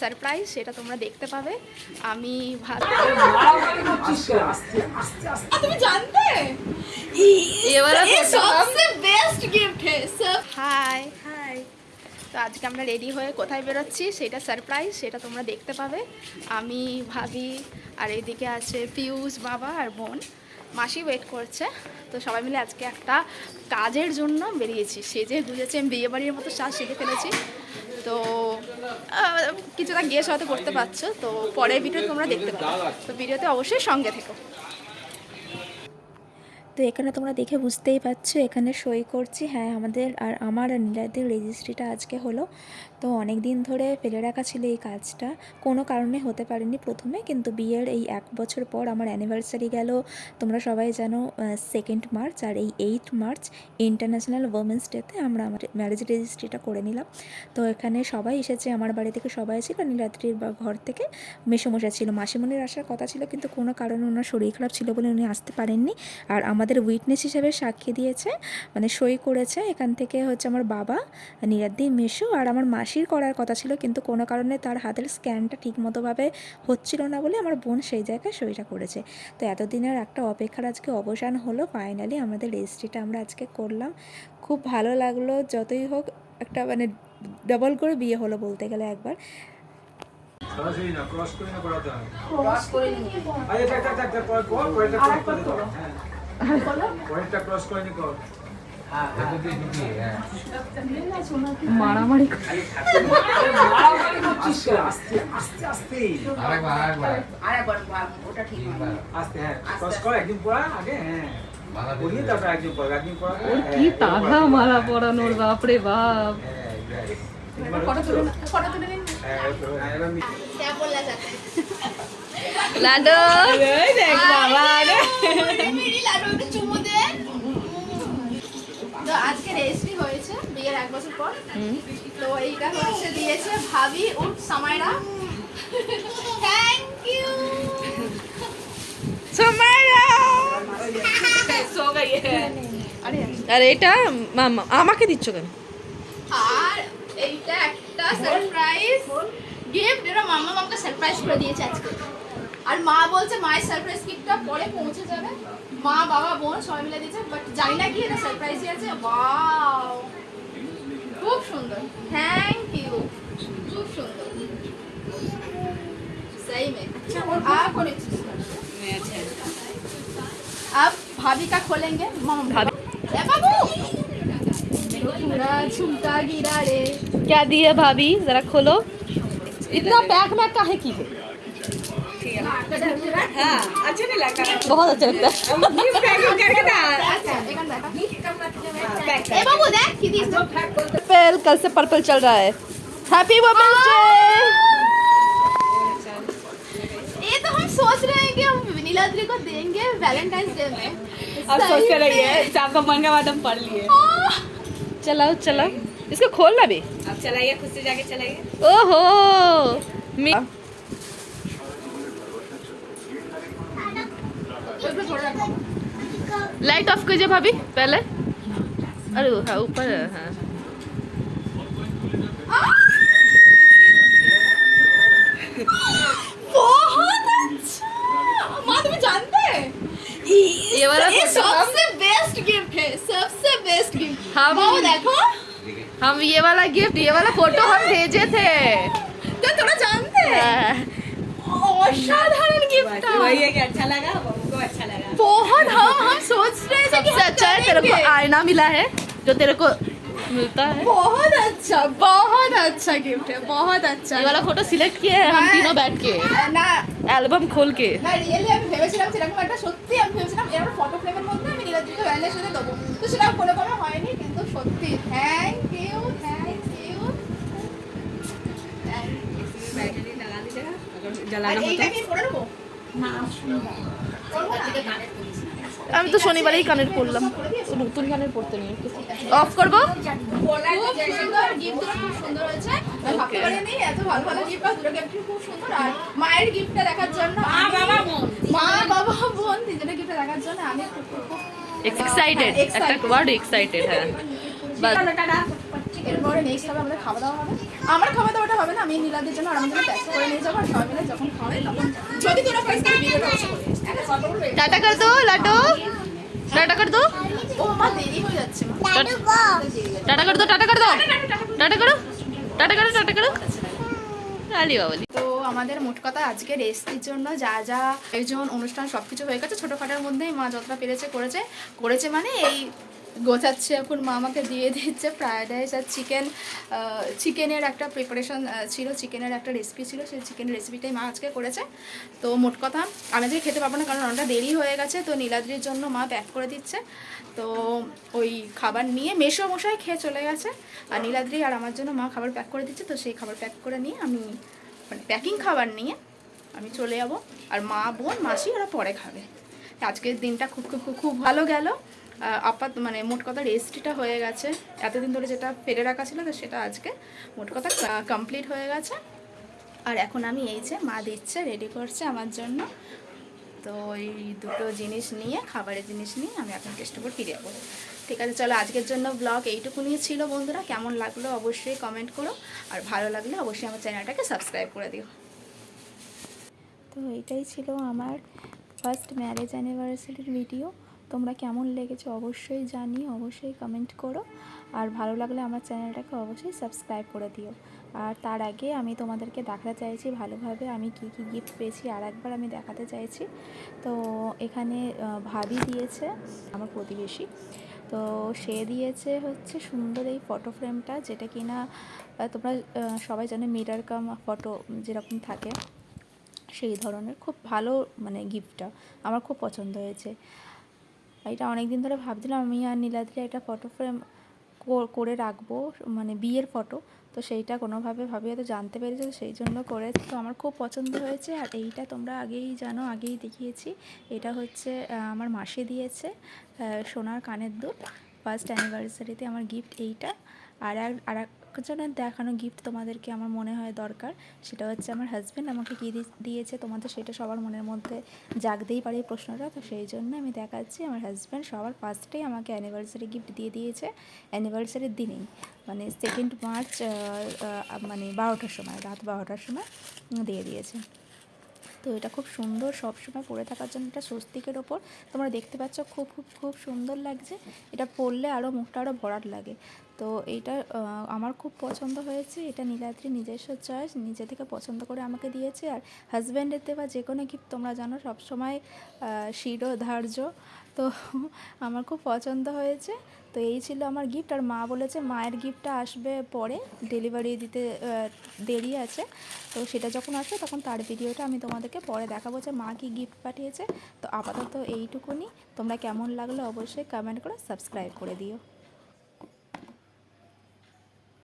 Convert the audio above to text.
Surprise সেটা তোমরা দেখতে পাবে। আমি তো আজকে আমরা রেডি হয়ে কোথায় বেরোচ্ছি সেটা সারপ্রাইজ সেটা তোমরা দেখতে পাবে। আমি ভাবি আর এদিকে আছে পিউষ বাবা আর বোন। মাসি ওয়েট করছে। তো সবাই মিলে আজকে একটা কাজের জন্য বেরিয়েছি। সেজে দুজেছে আমি বিয়েবাড়ির মতো সাজ সেজে ফেলেছি। তো কিছুটা গেস হয়তো করতে পারছ। তো পরের ভিডিও তোমরা দেখতে পাবে তো ভিডিওতে অবশ্যই সঙ্গে থেকো। তো এখানে তোমরা দেখে বুঝতেই পারছ, এখানে সই করছি। হ্যাঁ আমাদের আর আমার আর নীলাদের রেজিস্ট্রিটা আজকে হলো তো অনেক দিন ধরে ফেলে রাখা ছিল এই কাজটা। কোনো কারণে হতে পারেনি প্রথমে, কিন্তু বিয়ের এই এক বছর পর আমার অ্যানিভার্সারি গেল। তোমরা সবাই জানো সেকেন্ড মার্চ আর এই এইট মার্চ ইন্টারন্যাশনাল ওমেন্স ডেতে আমরা আমার ম্যারেজ রেজিস্ট্রিটা করে নিলাম। তো এখানে সবাই এসেছে, আমার বাড়ি থেকে সবাই ছিল, নীলাদ্রির ঘর থেকে মেসোমশা ছিল। মাসিমণির আসার কথা ছিল, কিন্তু কোনো কারণে ওনার শরীর খারাপ ছিল বলে উনি আসতে পারেননি। আর আমাদের উইটনেস হিসেবে সাক্ষী দিয়েছে মানে সই করেছে এখান থেকে হচ্ছে আমার বাবা, নীলাদ্রি মেশো আর আমার মাসির করার কথা ছিল কিন্তু কোনো কারণে তার হাতের স্ক্যানটা ঠিকমতোভাবে হচ্ছিল না বলে আমার বোন সেই জায়গায় সইটা করেছে। তো এতদিনের একটা অপেক্ষার আজকে অবসান হলো। ফাইনালি আমাদের রেজিস্ট্রিটা আমরা আজকে করলাম। খুব ভালো লাগল যতই হোক একটা মানে ডাবল করে বিয়ে হলো বলতে গেলে একবার। ক্রস করে। মারামারি কি তাঘা মারা পড়ানোর বাপরে বাপ। লাডো। দেখ বাবা বিয়ের পর তো এইটা হচ্ছে দিয়েছে ভাবি উঠ সামাইরা। থ্যাংক ইউ সোমারা সো গই আরে এটা মামা আমাকে দিচ্ছ কেন? আর এইটা একটা সারপ্রাইজ গিফট এটা মাম্মা মামকে সারপ্রাইজ করে দিয়েছে আজকে। আর মা বলছে মায়ের সারপ্রাইজ গিফটটা পরে পৌঁছে যাবে। মা বাবা বোন সবাই মিলে দিয়েছে বাট জানি না কি এটা সারপ্রাইজই আছে। ওয়াও খুব সুন্দর থ্যাংক ইউ খুব সুন্দর सही में आप और अब भाभी का खोलेंगे मामा भाभी ए बाबू पूरा झुमका गिरा रे क्या दिया भाभी जरा खोलो इतना पैक में काहे की है बहुत अच्छा लगता है। ए बाबू देख की दिस पर्पल कल से पर्पल चल रहा है। हैप्पी वुमेन्स डे ये तो हम सोच रहे हैं कि हम नीलाद्री को देंगे वैलेंटाइंस डे में। अब सोच रही। है आपका मन का बात हम पढ़ लिए। चलाओ चलाओ। इसको खोलना भी। अब चलाइए खुद से जाके चलाइए। ओहो! मी लाइट ऑफ कीजिए भाभी पहले अरे वो, हाँ ऊपर है, हाँ बहुत अच्छा माँ तुम्हें जानते हैं ये वाला ये फोटो सबसे बेस्ट गिफ्ट है सबसे बेस्ट गिफ्ट हम- माँ देखो हम ये वाला गिफ्ट ये वाला फोटो हम भेजे थे तो थोड़ा जानते हैं हाँ, असाधारण गिफ्ट वही है कि बहुत हम हम सोच रहे थे कि सबसे हम अच्छा है तेरे को करेंगे। आईना मिला है जो तेरे को मिलता है बहुत अच्छा बहुत अच्छा गिफ्ट है बहुत अच्छा ये वाला फोटो सिलेक्ट किए हैं हम हाँ। तीनों बैठ के না एल्बम खोल के না রিয়েলি আমি ভেবেছিলাম সেরকম একটা সত্যি আমি ভেবেছিলাম এরকম ফটো ফ্রেমের মধ্যে আমি নীলাদ্রিকে ভ্যালেন্টাইন্স সাথে দেবো তো সেটা কোনো কোনো হয়নি কিন্তু সত্যি thank you thank you battery लगा दीजिएगा अगर আর जलाना हो এইটা तो কি করে নেবো আমি তো শনিবারেই কানের পরলাম। নতুন কানের পরতে নিয়ে অফ করব? সুন্দর গিফট খুব সুন্দর আমি ভাবতে পারিনি এত ভালো ভালো গিফট আর দুটো গিফট খুব সুন্দর। আর মায়ের গিফটটা দেখার জন্য মা বাবা বোন। তিনজনের গিফটটা দেখার জন্য আমি এক্সাইটেড একটা ওয়ার্ড এক্সাইটেড হ্যাঁ। এরপরে নেক্সট হবে আমাদের খাওয়া দাওয়া হবে। আমার খাওয়া দাওয়াটা হবে না আমি নীলাদের জন্য আর আমাদের প্যাক করে নিয়ে যাব আর সবাই মিলে যখন তখন যদি তোরা টাটা কর দো লাটো টাটা কর দো টাটা কর দো টাটা কর দো টাটা করো। টাটা করো টাটা করো। আলি বাবলি তো আমাদের মোট কথা আজকে রেসিপির জন্য যা যা আয়োজন, অনুষ্ঠান সব কিছু হয়ে গেছে। ছোটোখাটোর মধ্যেই মা যতটা পেরেছে করেছে। করেছে মানে এই গোছাচ্ছে, এখন মা আমাকে দিয়ে দিচ্ছে ফ্রায়েড রাইস আর চিকেন চিকেনের একটা প্রিপারেশন ছিল চিকেনের একটা রেসিপি ছিল, সেই চিকেনের রেসিপিটাই মা আজকে করেছে। তো মোট কথা, আমি আজকে খেতে পারব না, কারণ অনেকটা দেরি হয়ে গেছে, তো নীলাদ্রির জন্য মা প্যাক করে দিচ্ছে। তো ওই খাবার নিয়ে মেশো মশাই খেয়ে চলে গেছে, আর নীলাদ্রি আর আমার জন্য মা খাবার প্যাক করে দিচ্ছে, তো সেই খাবার প্যাক করে নিয়ে আমি মানে প্যাকিং খাবার নিয়ে আমি চলে যাব। আর মা বোন, মাসি, ওরা পরে খাবে। আজকের দিনটা খুব খুব খুব ভালো গেল। আপাত মানে মোট কথা রেজিস্ট্রিটা হয়ে গেছে। এতদিন ধরে যেটা ফেলে রাখা ছিল, তো সেটা আজকে মোট কথা কমপ্লিট হয়ে গেছে। আর এখন আমি এই যে মা দিচ্ছে রেডি করছে আমার জন্য। তো এই দুটো জিনিস নিয়ে, খাবারের জিনিস নিয়ে আমি এখন করে ফিরে যাব। ঠিক আছে, চলো আজকের জন্য ব্লগ এইটুকুনি ছিল বন্ধুরা। কেমন লাগল অবশ্যই কমেন্ট করো। আর ভালো লাগলে অবশ্যই আমার চ্যানেলটাকে সাবস্ক্রাইব করে দিও। তো এটাই ছিল আমার ফার্স্ট ম্যারেজ অ্যানিভার্সারির ভিডিও তোমরা কেমন লেগেছে অবশ্যই জানিও অবশ্যই কমেন্ট করো। আর ভালো লাগলে আমার চ্যানেলটাকে অবশ্যই সাবস্ক্রাইব করে দিও। আর তার আগে আমি তোমাদেরকে দেখাতে চাইছি ভালোভাবে আমি কি কি গিফট পেয়েছি আর একবার আমি দেখাতে চাইছি। তো এখানে ভাবি দিয়েছে আমার প্রতিবেশী। তো সে দিয়েছে হচ্ছে সুন্দর এই ফটো ফ্রেমটা যেটা কিনা আহ, তোমরা সবাই জানো মিরার কাম ফটো যেরকম থাকে সেই ধরনের। খুব ভালো মানে গিফটটা আমার খুব পছন্দ হয়েছে। এটা অনেক দিন ধরে ভাবছিলাম, আমি আর নীলাদ্রি একটা ফটো ফ্রেম করে রাখব মানে বিয়ের ফটো তো সেইটা কোনোভাবে ভাবে হয়তো জানতে পেরেছে, তো সেই জন্য করে তো আমার খুব পছন্দ হয়েছে, আর এইটা তোমরা আগেই জানো, আগেই দেখিয়েছি। এটা হচ্ছে আমার মাসি দিয়েছে সোনার কানের দুল। ফার্স্ট অ্যানিভার্সারিতে আমার গিফট এইটা। আর আর একজনের দেখানো গিফট তোমাদেরকে আমার মনে হয় দরকার। সেটা হচ্ছে আমার হাজব্যান্ড আমাকে কী দিয়েছে তোমাদের সেটা সবার মনের মধ্যে জাগতেই পারে এই প্রশ্নটা। তো সেই জন্য আমি দেখাচ্ছি আমার হাজব্যান্ড সবার ফার্স্টেই আমাকে অ্যানিভার্সারি গিফট দিয়ে দিয়েছে। অ্যানিভার্সারির দিনেই। মানে সেকেন্ড মার্চ মানে বারোটার সময়, রাত বারোটার সময় দিয়ে দিয়েছে। তো এটা খুব সুন্দর সবসময় পরে থাকার জন্য এটা স্বস্তিকের ওপর। তোমরা দেখতে পাচ্ছ খুব খুব খুব সুন্দর লাগছে। এটা পরলে আরও মুখটা আরও ভরাট লাগে। তো এইটা আমার খুব পছন্দ হয়েছে। এটা নীলাদ্রি নিজস্ব চয়েস নিজে থেকে পছন্দ করে আমাকে দিয়েছে। আর হাজব্যান্ডের দেওয়া যে কোনো গিফট তোমরা জানো, সবসময় শিরো ধার্য তো আমার খুব পছন্দ হয়েছে। তো এই ছিল আমার গিফট আর মা বলেছে, মায়ের গিফটটা আসবে পরে ডেলিভারি দিতে দেরি আছে। তো সেটা যখন আসবে তখন তার ভিডিওটা আমি তোমাদেরকে পরে দেখাবো যে মা কি গিফট পাঠিয়েছে। তো আপাতত এইটুকুনি। তোমরা কেমন লাগল অবশ্যই কমেন্ট করে সাবস্ক্রাইব করে দিও।